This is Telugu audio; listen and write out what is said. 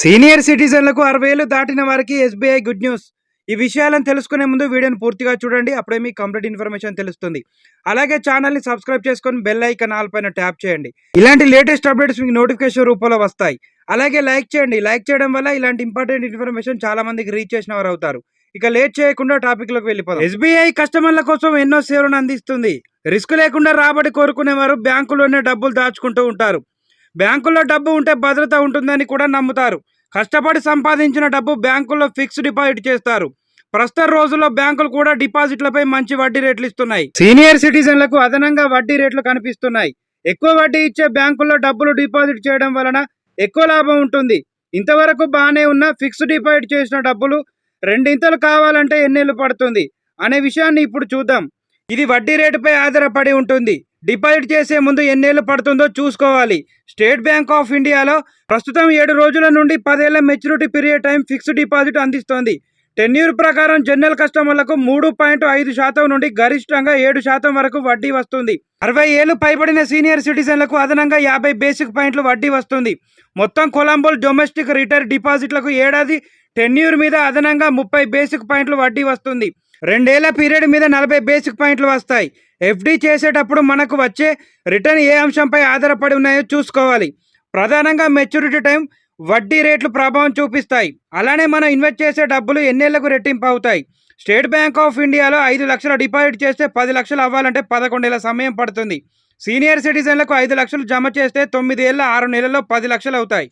సీనియర్ సిటిజన్లకు అరవై ఏళ్ళు దాటిన వారికి ఎస్బీఐ గుడ్ న్యూస్. ఈ విషయాలను తెలుసుకునే ముందు వీడియోని పూర్తిగా చూడండి అప్పుడే మీకు కంప్లీట్ ఇన్ఫర్మేషన్ తెలుస్తుంది. అలాగే ఛానల్ని సబ్స్క్రైబ్ చేసుకొని బెల్ ఐకన్ ఆల్ పైన ట్యాప్ చేయండి. ఇలాంటి లేటెస్ట్ అప్డేట్స్ మీకు నోటిఫికేషన్ రూపంలో వస్తాయి. అలాగే లైక్ చేయండి. లైక్ చేయడం వల్ల ఇలాంటి ఇంపార్టెంట్ ఇన్ఫర్మేషన్ చాలా మందికి రీచ్ చేసిన వారు అవుతారు. ఇక లేట్ చేయకుండా టాపిక్లోకి వెళ్ళిపోదాం. ఎస్బీఐ కస్టమర్ల కోసం ఎన్నో సేవలను అందిస్తుంది. రిస్క్ లేకుండా రాబడి కోరుకునేవారు బ్యాంకులోనే డబ్బులు దాచుకుంటూ ఉంటారు. బ్యాంకుల్లో డబ్బు ఉంటే భద్రత ఉంటుందని కూడా నమ్ముతారు. కష్టపడి సంపాదించిన డబ్బు బ్యాంకుల్లో ఫిక్స్డ్ డిపాజిట్ చేస్తారు. ప్రస్తుత రోజుల్లో బ్యాంకులు కూడా డిపాజిట్లపై మంచి వడ్డీ రేట్లు ఇస్తున్నాయి. సీనియర్ సిటిజన్లకు అదనంగా వడ్డీ రేట్లు కనిపిస్తున్నాయి. ఎక్కువ వడ్డీ ఇచ్చే బ్యాంకుల్లో డబ్బులు డిపాజిట్ చేయడం వలన ఎక్కువ లాభం ఉంటుంది. ఇంతవరకు బాగానే ఉన్న ఫిక్స్డ్ డిపాజిట్ చేసిన డబ్బులు రెండింతలు కావాలంటే ఎన్నేళ్ళు పడుతుంది అనే విషయాన్ని ఇప్పుడు చూద్దాం. ఇది వడ్డీ రేటుపై ఆధారపడి ఉంటుంది. డిపాజిట్ చేసే ముందు ఎన్నేళ్ళు పడుతుందో చూసుకోవాలి. స్టేట్ బ్యాంక్ ఆఫ్ ఇండియాలో ప్రస్తుతం ఏడు రోజుల నుండి పదేళ్ళ maturity period time fixed deposit అందిస్తోంది. టెన్యూర్ ప్రకారం జనరల్ కస్టమర్లకు మూడు పాయింట్ ఐదు శాతం నుండి గరిష్టంగా ఏడు శాతం వరకు వడ్డీ వస్తుంది. అరవై ఏళ్ళు పైబడిన సీనియర్ సిటిజన్లకు అదనంగా యాభై బేసిక్ పాయింట్లు వడ్డీ వస్తుంది. మొత్తం కొలంబోల్ డొమెస్టిక్ రిటైర్ డిపాజిట్లకు ఏడాది టెన్యూర్ మీద అదనంగా ముప్పై బేసిక్ పాయింట్లు వడ్డీ వస్తుంది. రెండేళ్ళ పీరియడ్ మీద నలభై బేసిక్ పాయింట్లు వస్తాయి. ఎఫ్డి చేసేటప్పుడు మనకు వచ్చే రిటర్న్ ఏ అంశంపై ఆధారపడి ఉన్నాయో చూసుకోవాలి. ప్రధానంగా మెచ్యూరిటీ టైం వడ్డీ రేట్లు ప్రభావం చూపిస్తాయి. అలానే మనం ఇన్వెస్ట్ చేసే డబ్బులు ఎన్నేళ్ళకు రెట్టింపు అవుతాయి. స్టేట్ బ్యాంక్ ఆఫ్ ఇండియాలో ఐదు లక్షల డిపాజిట్ చేస్తే పది లక్షలు అవ్వాలంటే పదకొండేళ్ళ సమయం పడుతుంది. సీనియర్ సిటిజన్లకు ఐదు లక్షలు జమ చేస్తే తొమ్మిది ఏళ్ళ ఆరు నెలల్లో పది లక్షలు అవుతాయి.